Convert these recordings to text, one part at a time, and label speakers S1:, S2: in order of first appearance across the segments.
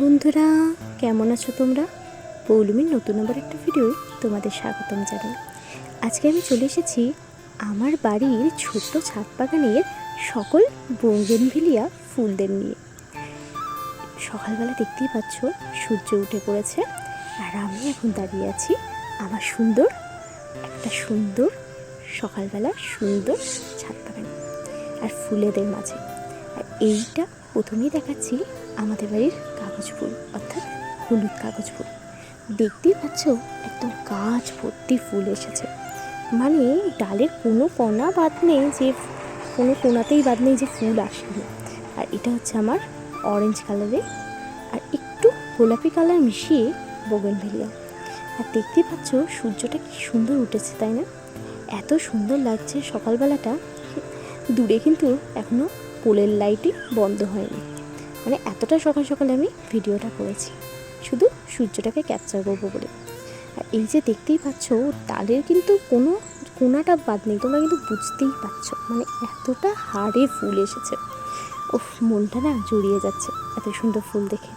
S1: বন্ধুরা, কেমন আছো তোমরা? পৌলমীর নতুন আবার একটা ভিডিও তোমাদের স্বাগতম জানাই। আজকে আমি চলে এসেছি আমার বাড়ির ছোট্ট ছাদ বাগানের সকল বোগেনভিলিয়া ফুলদের নিয়ে। সকালবেলা দেখতেই পাচ্ছ, সূর্য উঠে পড়েছে আর আমি এখন দাঁড়িয়ে আছি আমার সুন্দর, একটা সুন্দর, সকালবেলা সুন্দর ছাদ বাগান আর ফুলেদের মাঝে। এইটা প্রথমেই দেখাচ্ছি আমাদের বাড়ির কাগজ ফুল, অর্থাৎ হলুদ কাগজ ফুল। দেখতেই পাচ্ছ একদম গাছ ভর্তি ফুল এসেছে। মানে ডালের কোনো কোনা বাদ নেই যে, কোনো কোনাতেই বাদ নেই যে ফুল আসেনি আর এটা হচ্ছে আমার অরেঞ্জ কালারের আর একটু গোলাপি কালার মিশিয়ে বোগেনভেলিয়া আর দেখতেই পাচ্ছ সূর্যটা কি সুন্দর উঠেছে, তাই না? এত সুন্দর লাগছে সকালবেলাটা। দূরে কিন্তু এখনও পোলের লাইটই বন্ধ হয়নি। মানে এতটা সকাল সকালে আমি ভিডিওটা করেছি। শুধু সূর্যটাকে ক্যাপচার করব বলে। আর এই যে দেখতেই পাচ্ছ ডালের কিন্তু কোনো কোনাটা বাদ নেই, তোমরা কিন্তু বুঝতেই পারছ। মানে এতটা হাড়ে ফুল এসেছে। ও মনটা না জড়িয়ে যাচ্ছে এত সুন্দর ফুল দেখে।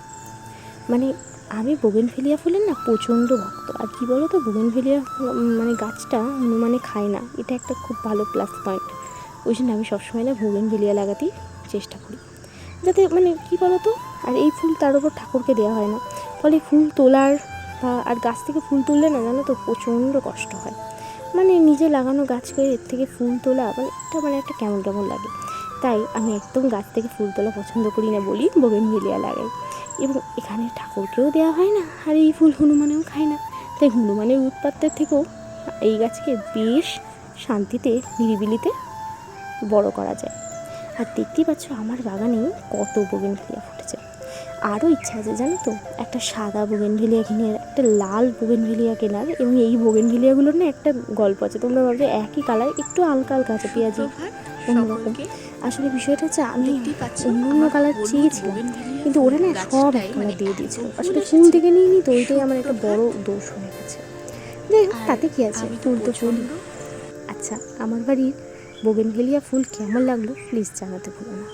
S1: মানে আমি বোগেনভেলিয়া ফুলের না প্রচণ্ড ভক্ত। আর কি বলো তো বোগেনভেলিয়া মানে গাছটা হনুমানে খায় না। এটা একটা খুব ভালো প্লাস পয়েন্ট ওই জন্য আমি সবসময় না বোগেনভেলিয়া লাগাতেই চেষ্টা করি। যাতে মানে কি বলো তো আর এই ফুল তার উপর ঠাকুরকে দেওয়া হয় না। ফলে ফুল তোলার বা আর গাছ থেকে ফুল তুললে না জানো তো প্রচণ্ড কষ্ট হয়। মানে নিজে লাগানো গাছ করে এর থেকে ফুল তোলা মানে এটা মানে একটা কেমন কেমন লাগে। তাই আমি একদম গাছ থেকে ফুল তোলা পছন্দ করি না বলি বোগেনভেলিয়া লাগাই। এবং এখানে ঠাকুরকেও দেওয়া হয় না, আর এই ফুল হনুমানেও খায় না। তাই হনুমানের উৎপাতের থেকেও এই গাছকে বেশ শান্তিতে, নিরিবিলিতে বড় করা যায়। আর দেখতেই পাচ্ছ আমার বাগানে কত বোগেনভেলিয়া ফুটেছে। আরও ইচ্ছা আছে জানো তো? একটা সাদা বোগেনভেলিয়া কিনে একটা লাল বোগেনভেলিয়া কেনার এবং এই বোগেনভেলিয়াগুলোর না একটা গল্প আছে। তোমরা ভাববে একই কালার একটু হালকা হালকা আছে পেঁয়াজি অন্যরকম। আসলে বিষয়টা হচ্ছে আমি অন্য অন্য কালার চেয়েছিলাম কিন্তু ওরা না সব এক কালার দিয়ে দিয়েছিল। আসলে ফুল থেকে নিয়ে নি তো ওইটাই আমার একটা বড় দোষ হয়ে গেছে। তাতে কি আছে? ফুল তো ফুল। আচ্ছা আমার বাড়ির বোগেনভেলিয়া ফুল কেমন লাগল প্লিজ জানাতে ভুলো না।